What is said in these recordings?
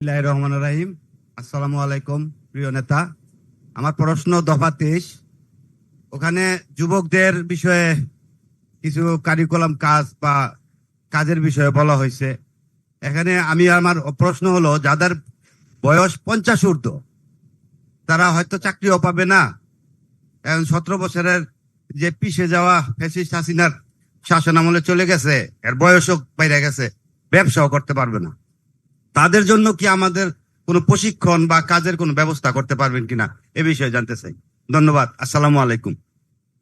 রহমান রাহিম। আসসালামু আলাইকুম, প্রিয় নেতা। আমার প্রশ্ন, দফা তেইশ। ওখানে যুবকদের বিষয়ে কিছু কারিকুলাম কাজ বা কাজের বিষয়ে বলা হয়েছে। এখানে আমি আমার প্রশ্ন হলো, যাদের বয়স পঞ্চাশ ঊর্ধ্ব, তারা হয়তো চাকরিও পাবে না। এখন সতেরো বছরের যে পিছে যাওয়া ফেসিস্ট হাসিনার শাসন আমলে চলে গেছে, এর বয়সও বাইরে গেছে, ব্যবসাও করতে পারবে না। তাদের জন্য কি আমাদের কোনো প্রশিক্ষণ বা কাজের কোনো ব্যবস্থা করতে পারবেন কিনা এ বিষয়ে জানতে চাই। ধন্যবাদ। আসসালামু আলাইকুম।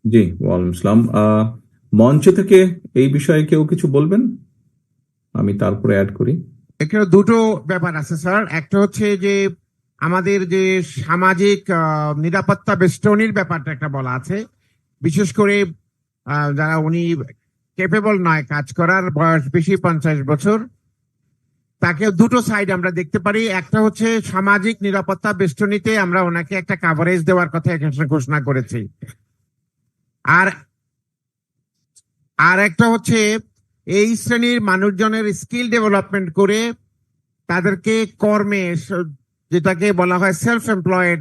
জি ওয়ালাইকুম আসসালাম। আহ, মঞ্চ থেকে এই বিষয়ে কেউ কিছু বলবেন? আমি তারপরে অ্যাড করি। এখানে দুটো ব্যাপার আছে স্যার। একটা হচ্ছে যে আমাদের যে সামাজিক নিরাপত্তা বেষ্টনীর ব্যাপারটা একটা বলা আছে। বিশেষ করে যারা উনি কেপেবল নয় কাজ করার বয়স বেশি পঞ্চাশ বছর। তাকে দুটো সাইড আমরা দেখতে পারি। একটা হচ্ছে সামাজিক নিরাপত্তা বেষ্টনীতে আমরা ওনাকে একটা কাভারেজ দেওয়ার কথা এখানে ঘোষণা করেছি। আর আর একটা হচ্ছে এই শ্রেণির মানুষজনের স্কিল ডেভেলপমেন্ট করে তাদেরকে কর্মে যেটাকে বলা হয় সেলফ এমপ্লয়েড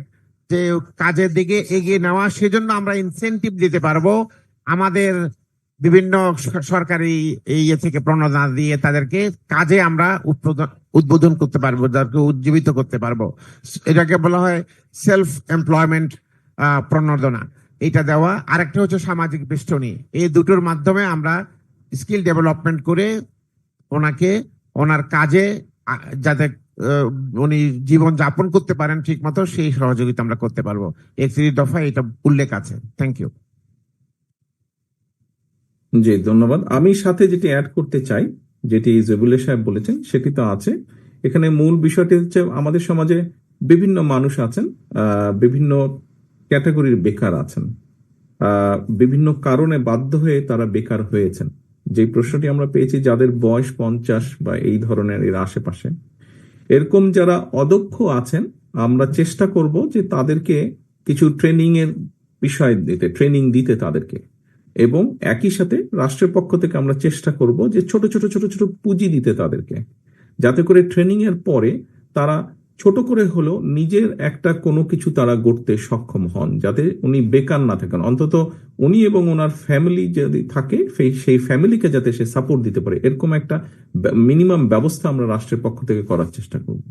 যে কাজের দিকে এগিয়ে নেওয়া, সেজন্য আমরা ইনসেনটিভ দিতে পারব। আমাদের বিভিন্ন সরকারি ইয়ে থেকে প্রণোদনা দিয়ে তাদেরকে কাজে আমরা উদ্বোধন করতে পারব, তাদেরকে উজ্জীবিত করতে পারব। এটাকে বলা হয় সেলফ এমপ্লয়মেন্ট প্রণোদনা। এটা দেওয়া আরেকটা হচ্ছে সামাজিক বেষ্টনী। এই দুটোর মাধ্যমে আমরা স্কিল ডেভেলপমেন্ট করে ওনাকে, ওনার কাজে যাতে উনি জীবন যাপন করতে পারেন ঠিক মতো সেই সহযোগিতা আমরা করতে পারব। একত্রিশ দফা এটা উল্লেখ আছে। থ্যাংক ইউ জি, ধন্যবাদ। আমি সাথে যেটি অ্যাড করতে চাই, যেটি জেবুল্লে সাহেব বলেছেন, সেটি তো আছে। এখানে মূল বিষয়টি হচ্ছে আমাদের সমাজে বিভিন্ন মানুষ আছেন বিভিন্ন ক্যাটাগরির বেকার আছেন বিভিন্ন কারণে বাধ্য হয়ে তারা বেকার হয়েছেন। যে প্রশ্নটি আমরা পেয়েছি, যাদের বয়স পঞ্চাশ বা এই ধরনের এর আশেপাশে, এরকম যারা অদক্ষ আছেন, আমরা চেষ্টা করব যে তাদেরকে কিছু ট্রেনিং এর বিষয় দিতে ট্রেনিং দিতে তাদেরকে। এবং একই সাথে রাষ্ট্রের পক্ষ থেকে আমরা চেষ্টা করব যে ছোট ছোট ছোট ছোট পুঁজি দিতে তাদেরকে। যাতে করে ট্রেনিং এর পরে তারা ছোট করে হলো নিজের একটা কোনো কিছু তারা গড়তে সক্ষম হন, যাতে উনি বেকার না থাকেন। অন্তত উনি এবং ওনার ফ্যামিলি যদি থাকে, সেই- সেই ফ্যামিলিকে যাতে সে সাপোর্ট দিতে পারে, এরকম একটা মিনিমাম ব্যবস্থা আমরা রাষ্ট্রের পক্ষ থেকে করার চেষ্টা করব।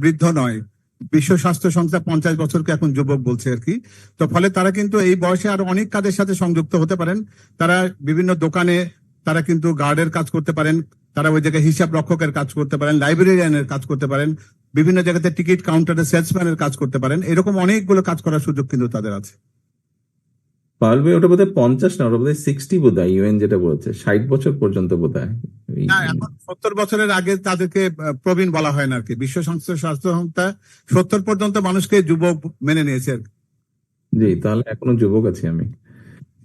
বৃদ্ধ নয়। বিশ্ব স্বাস্থ্য সংস্থা পঞ্চাশ বছরকে এখন যুবক বলছে আর কি। তো ফলে তারা কিন্তু এই বয়সে আরও অনেক কাজের সাথে সংযুক্ত হতে পারেন। তারা বিভিন্ন দোকানে তারা কিন্তু গার্ডের কাজ করতে পারেন, তারা ওই জায়গায় হিসাব রক্ষকের কাজ করতে পারেন, লাইব্রেরিয়ানের কাজ করতে পারেন, বিভিন্ন জায়গাতে টিকিট কাউন্টারে সেলসম্যানের কাজ করতে পারেন। এরকম অনেকগুলো কাজ করার সুযোগ কিন্তু তাদের আছে। পারবে ওটা বোধহয় পঞ্চাশ না, ওটা বোধহয় সিক্সটি বোধ হয় ইউএন যেটা বলেছে, ষাট বছর পর্যন্ত বোধ হয় সত্তর বছরের আগে তাদেরকে প্রবীণ বলা হয় না আর কি বিশ্ব সংস্থা স্বাস্থ্য সংস্থা সত্তর পর্যন্ত মানুষকে যুবক মেনে নিয়েছে আর জি তাহলে এখনও যুবক আছি আমি।